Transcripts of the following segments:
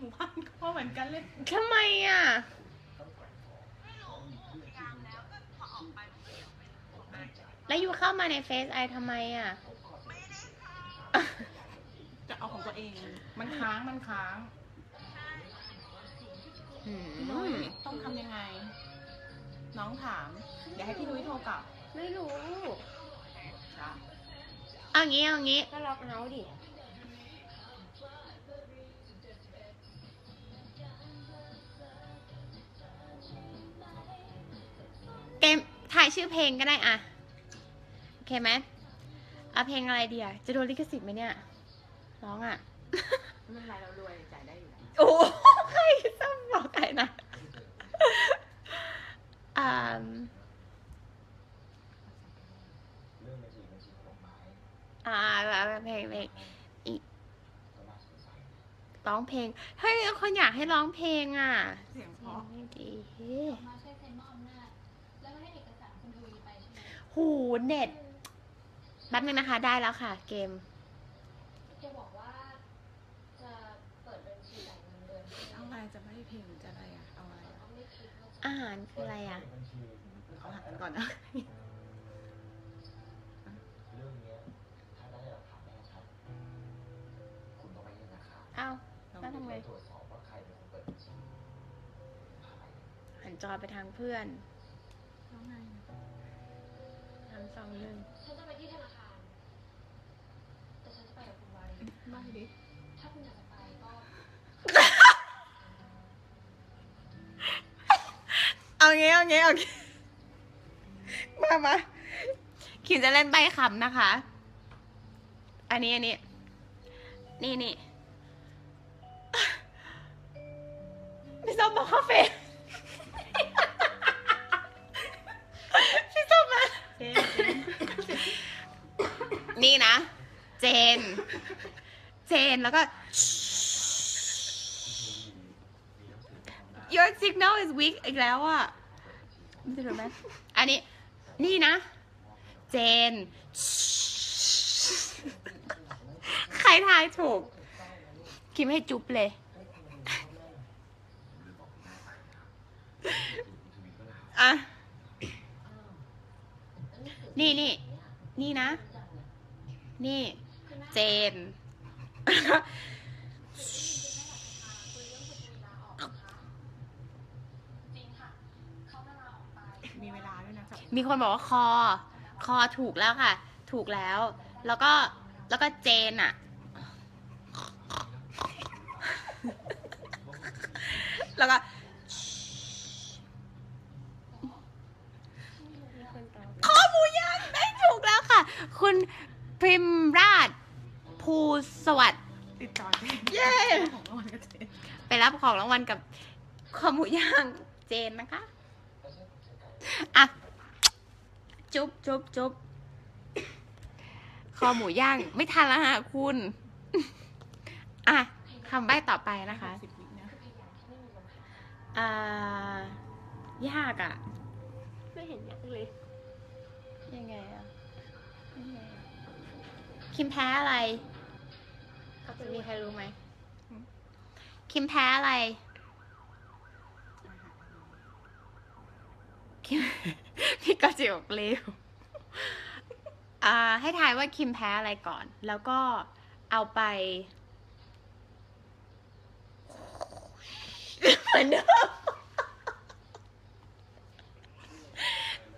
หมู่บ้านก็เหมือนกันเลย ทำไมอะ แล้วอยู่เข้ามาในเฟซไอทำไมอะ จะเอาของตัวเอง มันค้างมันค้างอืมพี่นุ้ยต้องทำยังไง น้องถาม เดี๋ยวให้พี่นุ้ยโทรกลับไม่รู้ จ้ะเอางี้เอางี้ ก็ล็อกเอาท์ดิ ถ่ายชื่อเพลงก็ได้อะ โอเคไหมเอาเพลงอะไรดีอะ จะโดนลิขสิทธิ์ไหมเนี่ย ร้องอะ ไม่เป็นไรเรารวยจ่ายได้อยู่แล้วโอ้ใครซ้ำบอกใครนะอ่าอ่าแบบเพลงเพลงอีร้องเพลง เฮ้ยคนอยากให้ร้องเพลงอะ เสียงเพเสียงราะไม่ดี หมหูเน็ตแป๊บนึงนะคะ ได้แล้วค่ะ เกม จะบอกว่าจะเปิดบัญชีจ่ายเงินเดือนให้เอาอะไรจะไม่เพลงหรือจะอะไรอะเอาอะไรแต่อะก็ไม่คิดว่าจะอาหารคืออะไรอะ เอาหักกันก่อนนะ เรื่องเนี้ยถ้าได้หลักฐานแน่ชัดคุณต้องไปยื่นนะครับเอ้าลองแล้วทำไง ตรวจสอบว่าใครเป็นคนเปิดบัญชีภายในหันจอไปทางเพื่อน แล้วไง ทำสองหนึ่งฉันจะไปที่ธนาคาร แต่ฉันจะไปกับคุณวารีไม่ดิ ถ้าคุณอยากจะไปก็ เอางี้เอางี้เอางี้มามาขิมจะเล่นใบคำนะคะ อันนี้อันนี้ นี่นี่พี่ส้มบอกคาเฟ่ นี่นะ เจน เจนแล้วก็ your signal is weak อีกแล้วอะมันจะถูกไหมอันนี้ นี่นะ เจน ใครทายถูก คิมให้จุ๊บเลย อะ นี่นี่ นี่นะ นี่เจนจริงค่ะเขาจะลาออกไปมีเวลาด้วยนะจ๊ะมีคนบอกว่าคอ คอถูกแล้วค่ะ ถูกแล้ว แล้วก็ แล้วก็เจนอะแล้วก็มีคนตอบคอหมูย่างได้ถูกแล้วค่ะ คุณ พริมราช ภูสวัสดิ์ติดต่อเจ๊เย้ของรางวัลกับเจ๊ไปรับของรางวัลกับคอหมูย่างเจนนะคะอะจุ๊บจุ๊บจุ๊บคอหมูย่างไม่ทันแล้วฮะคุณ อะคำใบ้ต่อไปนะคะสิบวินะอ่ายากอะ ไม่เห็นยากเลย ยังไงอะยังไงอะ คิมแพ้อะไรเขาจะมีใครรู้ไหม คิมแพ้อะไร คิม พี่ก็จะบอกเร็วอ่า ให้ทายว่าคิมแพ้อะไรก่อน แล้วก็เอาไปเหมือนเดิม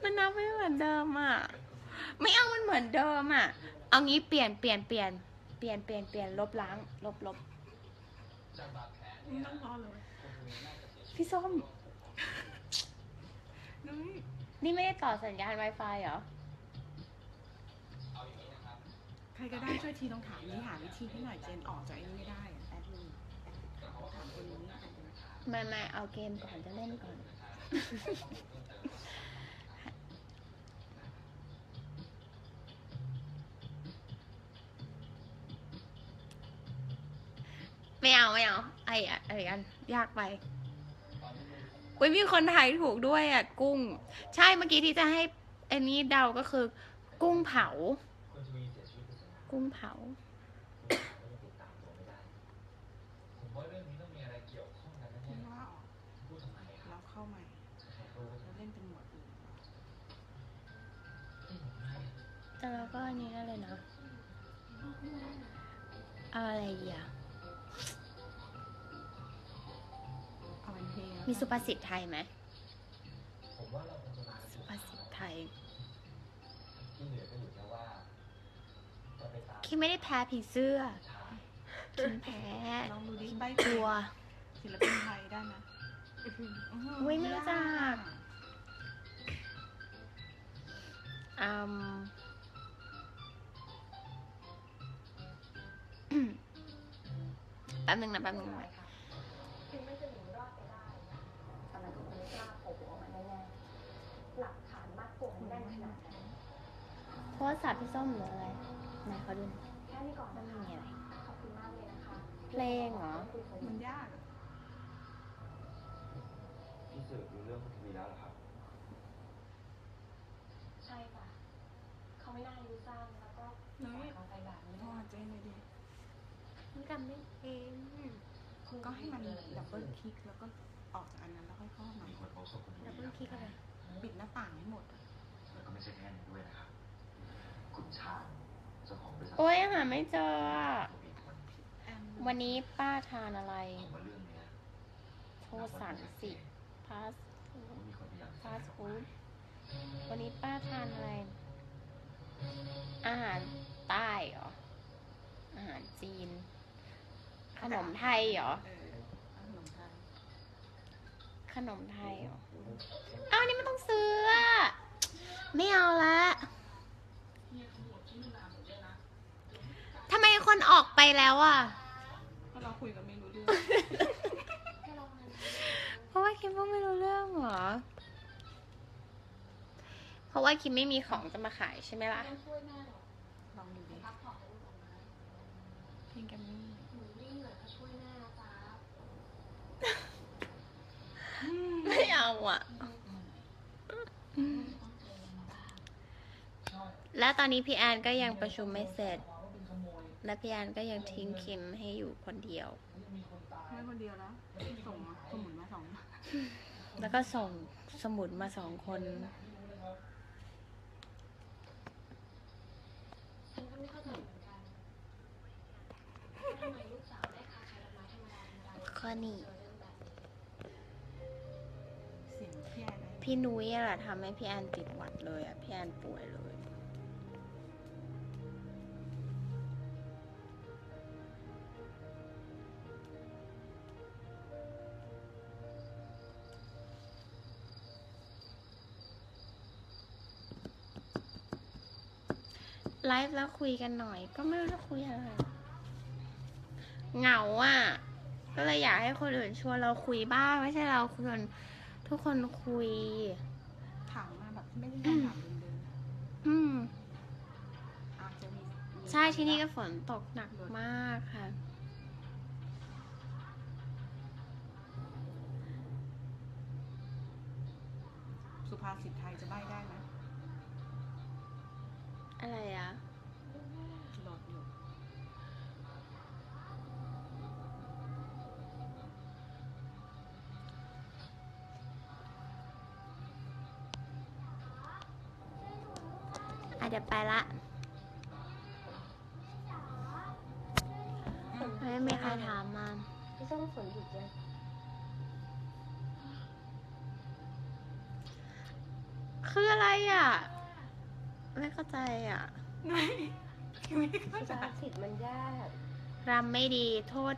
มันนับไม่เหมือนเดิมอะ ไม่เอามันเหมือนเดิมอะ เอางี้เปลี่ยนเปลี่ยนเปลี่ยนเปลี่ยนเปลี่ยนเปลี่ยนลบล้าง ลบลบต้องรอเลยพี่ส้ม นุ้ยนี่ไม่ได้ต่อสัญญาณ Wi-Fi เหรอ ใครก็ได้ช่วยทีลองถามนี้หาวิธีให้หน่อยเจนออกจากไอ้นี้ไม่ได้อะแอดมินถามคนนี้แอดมินไม่ไม่เอาเกมก่อนจะเล่นก่อน ไม่เอาไม่เอาไอ้อะไรกันยากไปเว้ยมีคนไทยถูกด้วยอะ กุ้ง ใช่เมื่อกี้ที่จะให้อันนี้เดาก็คือ กุ้งเผา กุ้งเผาแต่เราก็อันนี้อะไรนะอะไรอย่าง มีสุภาษิตไทยไหมผมว่าเราคงจะมาสุภาษิตไทยที่เหลือก็อยู่แค่ว่าจะไปตามคิดไม่ได้แพ้ผีเสื้อทางคิดแพ้ลองดูดิใบกลัว ศิลปินไทยได้ไหมอุ๊ยไม่รู้จักอืมแป๊บนึงนะแป๊บนึงนะ รศัพท์พี่ส้มหรืออะไรไหนเขาดูหน่อยแค่นี้ก่อนมันนะมีคะอะไรขอบคุณมากเลยนะคะเพลงเหรอ มันยากอะพี่สืบรู้เรื่องคุณทวีแล้วเหรอครับ ใช่ค่ะ เขาไม่น่าอายุสั้นแล้วก็สอนเขาไปแบบนี้ พ่อเจ๊เลยดิมันจำไม่เองก็ให้มันดับเบิลคลิกแล้วก็ออกจากอันนั้นแล้วค่อยเข้ามามีคนพบศพคุณทวีดับเบิลคลิกอะไร ปิดหน้าต่างให้หมดอะแล้วก็ไม่ใช่แค่นี้ด้วยนะครับ คุณชาญเจ้าของบริษัทโอ้ยหาไม่เจออะตัวเองมันผิดแอมวันนี้ป้าทานอะไร ผมว่าเรื่องเนี้ยโทรสั่งสิพาสผมว่ามีคนพยายามฟาสต์ฟู้ดวันนี้ป้าทานอะไร อาหารใต้เหรอ อาหารจีน ขนมไทยเหรอ เออเอาขนมไทยขนมไทยเหรอ อ้าวนี่มันต้องซื้ออะไม่เอาละทำไม คนออกไปแล้วอะก็เราคุยกันไม่รู้เรื่องเพราะว่าคิมก็ไม่รู้เรื่องเหรอ เพราะว่าคิมไม่มีของจะมาขายใช่ไหมล่ะไม่ช่วยแม่หรอกลองดูดิพักผ่อนให้ลูกก่อนนะเพลงแกมมี่หนูวิ่งเหนื่อยก็ช่วยแม่นะจ๊ะไม่เอาอะ และตอนนี้พี่แอนก็ยังประชุมไม่เสร็จ และพี่แอนก็ยังทิ้งคิมให้อยู่คนเดียว ไม่คนเดียวแล้ว ส่งมาสมุนมาสองแล้วก็ส่งสมุดมาสองคนฉันก็ไม่เข้าใจเหมือนกันว่าทำไมลูกสาวได้ค้าขายดอกไม้ธรรมดาธรรมดาข้อนี้เจอเรื่องแบบนี้เสียงพี่แอนอะไรพี่นุ้ยอะแหละทำให้พี่แอนติดหวัดเลยอะพี่แอนป่วยเลย ไลฟ์แล้วคุยกันหน่อย ก็ไม่รู้จะคุยอะไร เหงาอะ ก็เลยอยากให้คนอื่นชวนเราคุยบ้าง ไม่ใช่เราชวนทุกคนคุย ถามมาแบบไม่ได้คำถามเดิมอืมๆอาจจะมีมีใช่ที่นี่ก็ฝนตกหนักมากค่ะ สุภาษิตไทยจะใบ้ได้ไหม เดี๋ยวไปละไม่มีใครถามมาพี่ส้มฝนหยุดยังคืออะไรอะ ไม่เข้าใจอะ ไม่ไม่เข้าภาใจษาสิทธิ์มันยากรำไม่ดีโทษ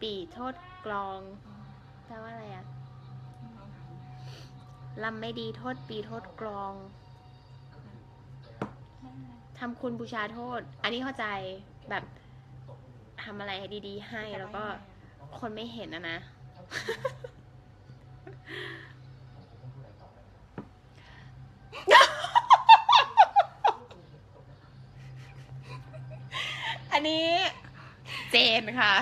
ปีโทษกลองแปลว่าอะไรอะรำไม่ดีโทษปีโทษกลอง ทำคุณบูชาโทษ อันนี้เข้าใจแบบทำอะไรดีๆ ให้แล้วก็คนไม่เห็นนะนะ อันนี้เจนค่ะ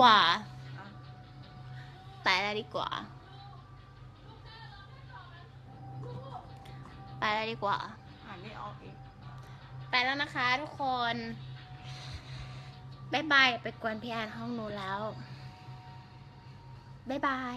กว่าอะไปแล้วดีกว่า ไปแล้วดีกว่า อ่านไม่ออกอีก ไปแล้วนะคะทุกคนบบายบายอย่าไปกวนพี่แอนห้องหนูแล้วบายบาย